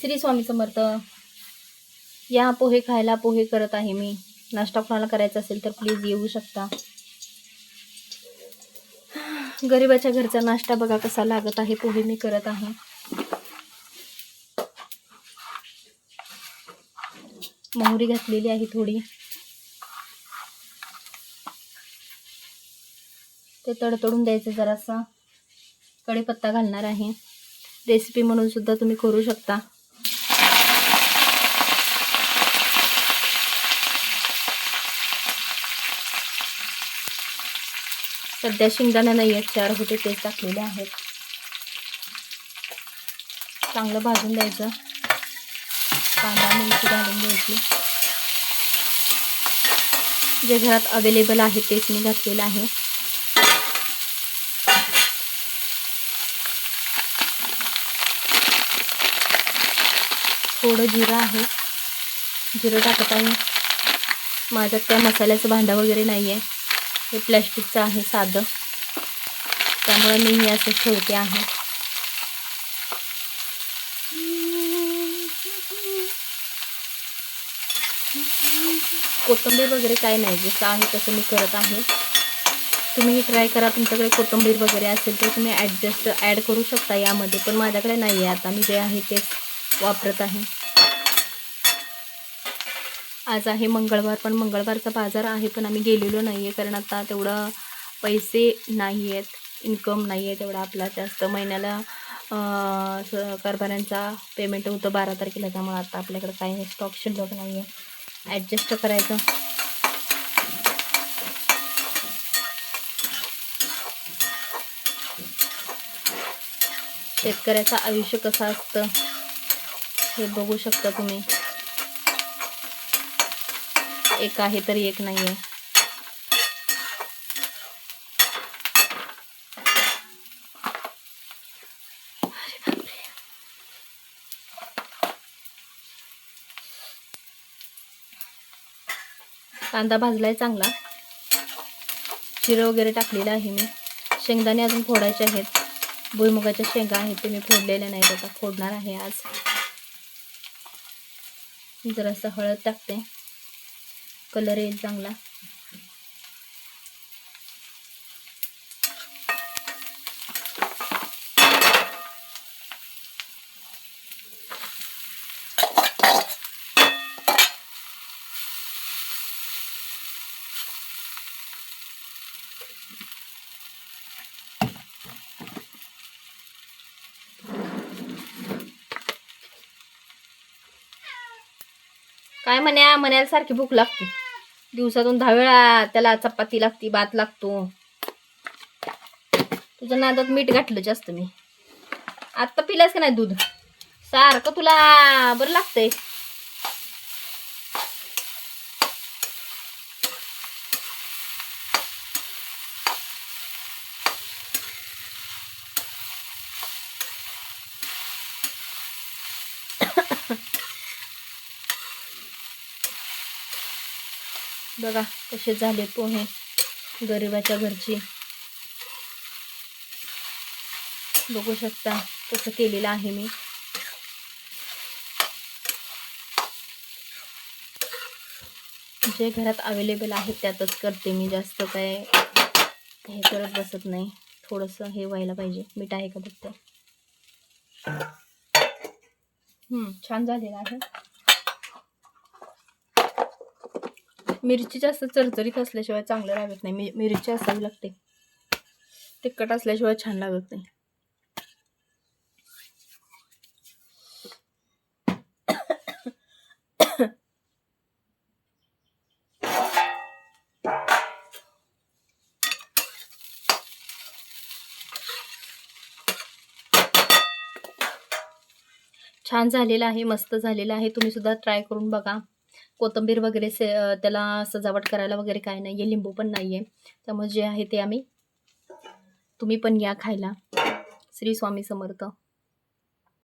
श्री स्वामी समर्थ या पोहे खायला पोहे करत आहे मी. नाश्ता कोणाला करायचा असेल तर प्लीज येऊ शकता. गरिबाच्या घरचा नाश्ता बघा कसा लागत आहे पोहे मी करत आहे. मोहरी घातलेली आहे थोडी. ते तडतडून द्यायचं जरासा. कढीपत्ता घालणार आहे. रेसिपी म्हणून सुद्धा तुम्ही करू शकता. सध्या शेंगदाणा नाही आहेत चार होते तेच टाकलेले आहेत. चांगलं भाजून द्यायचं. कांदा मिरची घालून द्यायची जे घरात अवेलेबल आहे तेच मी घातलेलं आहे. थोडं जिरं आहे. जिरं टाकत आहे. माझ्यात त्या मसाल्याचं भांडा वगैरे नाही आहे हे प्लॅस्टिकचं आहे साधं. त्यामुळे मी हे असं ठेवते आहे. कोथिंबीर वगैरे काय नाही जसं आहे तसं मी करत आहे. तुम्ही ट्राय करा तुमच्याकडे कोथिंबीर वगैरे असेल तर तुम्ही ॲडजस्ट ॲड करू शकता यामध्ये पण माझ्याकडे नाही आहे आता मी जे आहे तेच वापरत आहे. आज आहे मंगळवार पण मंगळवारचा बाजार आहे पण आम्ही गेलेलो नाही आहे कारण आता तेवढं पैसे नाही आहेत इन्कम नाही आहे तेवढा आपला. जास्त महिन्याला स- कारभाऱ्यांचा पेमेंट होतं बारा तारखेला त्यामुळे आता आपल्याकडे काही स्टॉक शिल्लक नाही आहे ॲडजस्ट करायचं. शेतकऱ्याचं आयुष्य कसं असतं हे बघू शकता तुम्ही. एक आहे तरी एक नाही आहे कांदा भाजलाय चांगला. जिरं वगैरे टाकलेलं आहे मी. शेंगदाणे अजून फोडायचे आहेत. भुईमुगाच्या शेंगा आहेत ते मी फोडलेल्या नाहीत. आता फोडणार आहे आज. जरासं हळद टाकते. कलर येईल चांगला. काय म्हण्या म्हणायला सारखी भूक लागते. दिवसातून दहा वेळा त्याला चपाती लागती भात लागतो. तुझ्या नादात मीठ घातलं जास्त मी. आत्ता पिलास का नाही दूध? सारखं तुला बरं लागतंय. बघा कसे झाले पोहे गरिबाच्या घरची. बघू शकता कसं केलेलं आहे मी. जे घरात अवेलेबल आहे त्यातच करते मी जास्त काय हे करत बसत नाही. थोडंसं हे व्हायला पाहिजे मीठ आहे का बघते. हम्म, छान झालेलं आहे. मिरची जास्त चरचरीत असल्याशिवाय चांगलं लागत नाही. मी मिरची असावी लागते. तिखट असल्याशिवाय छान लागत नाही. छान झालेलं आहे मस्त झालेलं आहे. तुम्ही सुद्धा ट्राय करून बघा. कोथिंबीर वगैरे से त्याला सजावट करायला वगैरे काय नाही आहे लिंबू पण नाही आहे त्यामुळे जे आहे ते आम्ही तुम्ही पण या खायला. श्री स्वामी समर्थ.